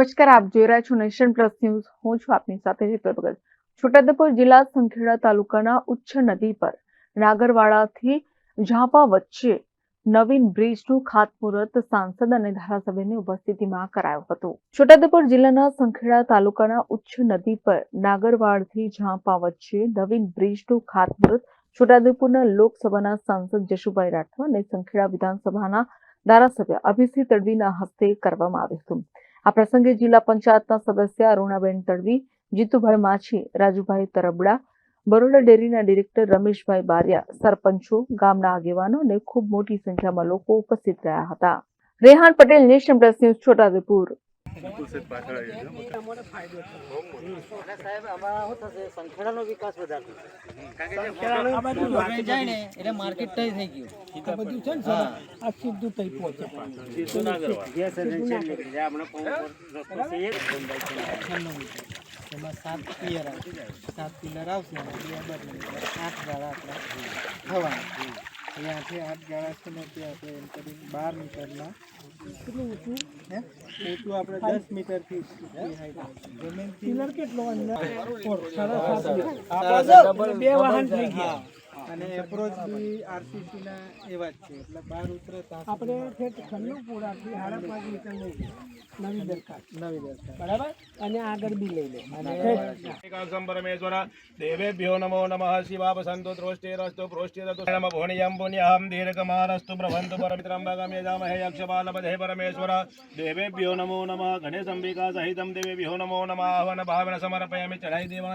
નમસ્કાર, આપ જોઈ રહ્યા છો નેશન પ્લસ ન્યૂઝ. હું છું આપની સાથે ભગત. છોટાઉદેપુર જિલ્લા સંખેડા તાલુકાના ઉચ્ચ નદી પર નાગરવાડાથી ઝાંપા વચ્ચે નવીન બ્રિજનું ખાતમુહૂર્ત સાંસદ અને ધારાસભ્યની ઉપસ્થિતિમાં કરાયું હતું. છોટાઉદેપુર જિલ્લાના સંખેડા તાલુકાના ઉચ્ચ નદી પર નાગરવાડથી ઝાંપા વચ્ચે નવીન બ્રિજનું ખાતમુહૂર્ત છોટાઉદેપુરના લોકસભાના સાંસદ જશુભાઈ રાઠવા અને સંખેડા વિધાનસભાના ધારાસભ્ય અભિસિંહ તડવીના હસ્તે કરવામાં આવ્યું હતું. આ પ્રસંગે જિલ્લા પંચાયતના સદસ્ય અરુણાબેન તડવી, જીતુભાઈ માછી, રાજુભાઈ તરબડા, બરોડા ડેરીના ડિરેક્ટર રમેશભાઈ બારિયા, સરપંચો, ગામના આગેવાનો અને ખૂબ મોટી સંખ્યામાં લોકો ઉપસ્થિત રહ્યા હતા. Rehan Patel national plus news, Chhota Udepur. સંખેડાનો વિકાસ વધારે થશે આ બધું આપણે જાય ને એટલે માર્કેટ તય થઈ ગયું. બધું છે ને આ સીધું પહોંચે એમાં સાત પિયર આવશે. સાત પિલર આવશે બે બદલી આઠ ગાળા આપણા થવાના અહીંયાથી આઠ ગાળા છે ને તે આપણે એમ કરીને બાર મીટરના કેટલું ઊંચું? હે? ઊંચું આપણે દસ મીટરથી જમીન કેટલો કેટલો બે વાહન થઈ ગયા. અને એપ્રોચ બી આરસીસીના એવા જ છે. એટલે બહાર ઉતરે આપણે ઠેઠ ખંડુપુરાથી સાડા પાંચ મીટર નવી દરખાસ્ત. નવી દરખાસ્ત. બરાબર? અને આગળ બી લઈ લે. અને પરમેશ્વર દેવેભ્યો નમો નમઃ. શિવાપ સંતો દ્રોષ્ટે રસ્તો પ્રોષ્ટે રતો નમ ભોણિયમ પુણ્યહમ દીર્ઘમારસ્તુ પ્રભંતુ પરમિત્રંબગમ્ય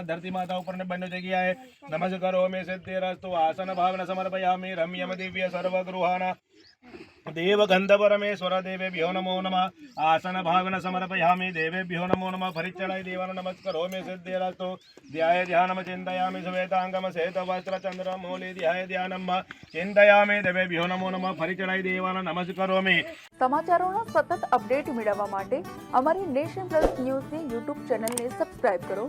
ધરતી માતા ઉપર બંને જગ્યાએ નમસ્કારો. મે સિદ્ધિ રસ્તુ. સમર્પયામિ રમ્યમ દિવ્ય दिव्य सर्वगृहाण। સમર્પયામિ દેવેભ્યો નમો નમ ફરી ચડાઈ દેવાનો નમસ્કારો મે સિદ્ધિરસ્તુ ધ્યાય ધ્યાનમ ચિંતયામિ શ્વેતાંગમ શ્વેત વસ્ત્ર ચંદ્ર મૌલિ ધ્યાય ધ્યાનમ ચિંતયામિ દેવેભ્યો નમો નમ ફરી દેવાનો નમસ્કારો મે સમાચારોનો સતત અપડેટ મેળવવા માટે અમારી નેશન પ્લસ ન્યૂઝની યુટ્યુબ ચેનલને સબસ્ક્રાઇબ કરો.